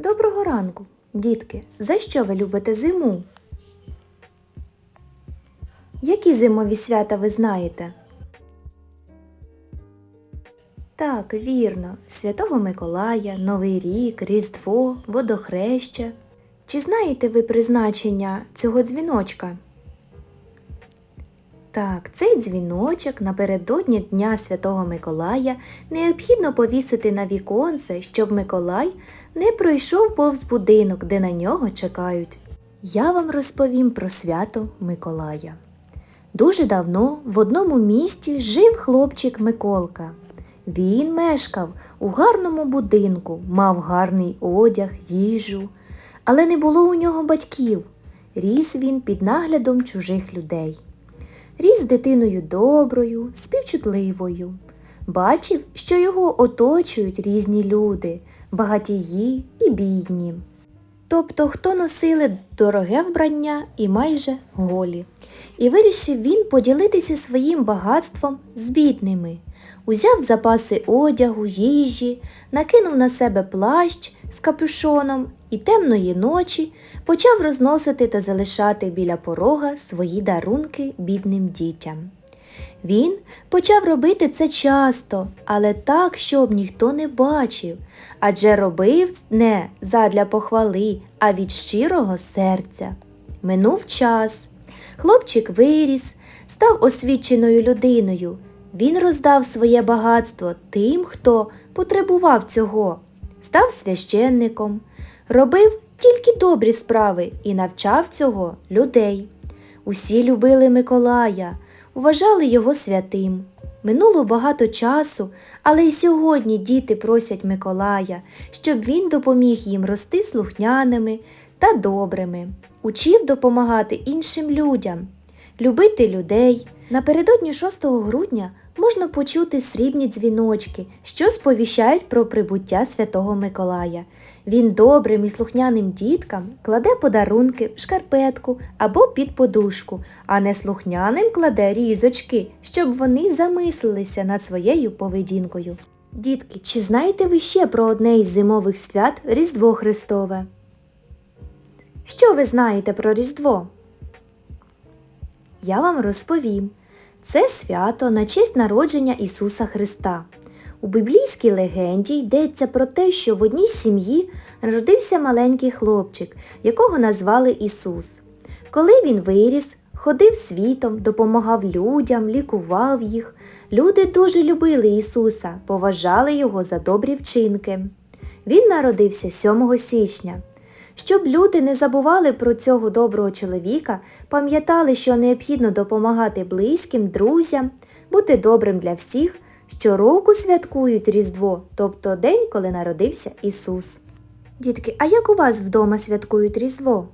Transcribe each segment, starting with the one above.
Доброго ранку, дітки. За що ви любите зиму? Які зимові свята ви знаєте? Так, вірно, Святого Миколая, Новий рік, Різдво, Водохреща. Чи знаєте ви призначення цього дзвіночка? Так, цей дзвіночок напередодні Дня Святого Миколая необхідно повісити на віконце, щоб Миколай не пройшов повз будинок, де на нього чекають. Я вам розповім про свято Миколая. Дуже давно в одному місті жив хлопчик Миколка. Він мешкав у гарному будинку, мав гарний одяг, їжу, але не було у нього батьків. Ріс він під наглядом чужих людей. Ріс дитиною доброю, співчутливою. Бачив, що його оточують різні люди, багатії і бідні. Тобто, хто носили дороге вбрання і майже голі. І вирішив він поділитися своїм багатством з бідними. Узяв запаси одягу, їжі, накинув на себе плащ з капюшоном і темної ночі почав розносити та залишати біля порога свої дарунки бідним дітям. Він почав робити це часто, але так, щоб ніхто не бачив, адже робив не задля похвали, а від щирого серця. Минув час. Хлопчик виріс, став освіченою людиною. Він роздав своє багатство тим, хто потребував цього, став священником, робив тільки добрі справи і навчав цього людей. Усі любили Миколая, вважали його святим. Минуло багато часу, але й сьогодні діти просять Миколая, щоб він допоміг їм рости слухняними та добрими, учив допомагати іншим людям, любити людей. Напередодні 6 грудня можна почути срібні дзвіночки, що сповіщають про прибуття Святого Миколая. Він добрим і слухняним діткам кладе подарунки в шкарпетку або під подушку, а неслухняним кладе різочки, щоб вони замислилися над своєю поведінкою. Дітки, чи знаєте ви ще про одне із зимових свят Різдво Христове? Що ви знаєте про Різдво? Я вам розповім. Це свято на честь народження Ісуса Христа. У біблійській легенді йдеться про те, що в одній сім'ї народився маленький хлопчик, якого назвали Ісус. Коли він виріс, ходив світом, допомагав людям, лікував їх. Люди дуже любили Ісуса, поважали Його за добрі вчинки. Він народився 7 січня. Щоб люди не забували про цього доброго чоловіка, пам'ятали, що необхідно допомагати близьким, друзям, бути добрим для всіх, щороку святкують Різдво, тобто день, коли народився Ісус. Дітки, а як у вас вдома святкують Різдво?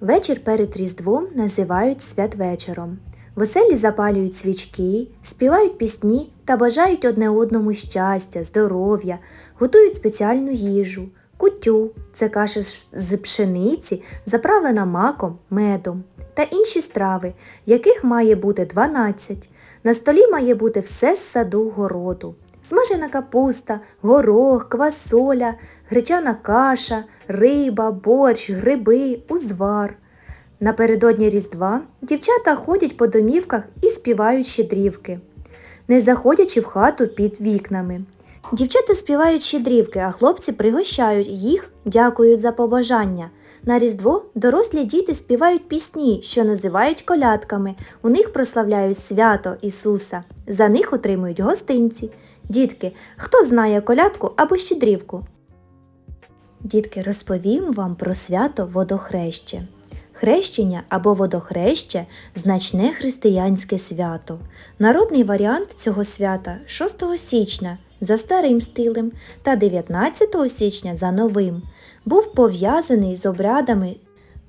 Вечір перед Різдвом називають святвечором. Веселі запалюють свічки, співають пісні та бажають одне одному щастя, здоров'я, готують спеціальну їжу. Кутю це каша з пшениці, заправлена маком, медом та інші страви, яких має бути 12. На столі має бути все з саду городу. Смажена капуста, горох, квасоля, гречана каша, риба, борщ, гриби, узвар. Напередодні Різдва дівчата ходять по домівках і співають щедрівки, не заходячи в хату під вікнами. Дівчата співають щедрівки, а хлопці пригощають їх, дякують за побажання. На Різдво дорослі діти співають пісні, що називають колядками. У них прославляють свято Ісуса. За них отримують гостинці. Дітки, хто знає колядку або щедрівку? Дітки, розповім вам про свято водохреще. Хрещення або водохреще значне християнське свято. Народний варіант цього свята 6 січня за старим стилем та 19 січня за новим, був пов'язаний з обрядами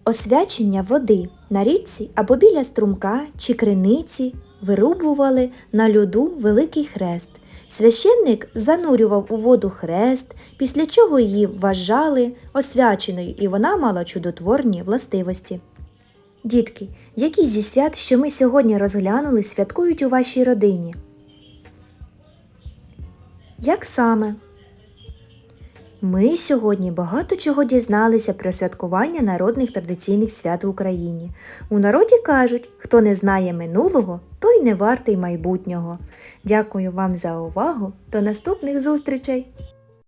освячення води на річці або біля струмка чи криниці вирубували на льоду великий хрест. Священник занурював у воду хрест, після чого її вважали освяченою і вона мала чудотворні властивості. Дітки, які зі свят, що ми сьогодні розглянули, святкують у вашій родині? Як саме? Ми сьогодні багато чого дізналися про святкування народних традиційних свят в Україні. У народі кажуть, хто не знає минулого, той не вартий майбутнього. Дякую вам за увагу. До наступних зустрічей!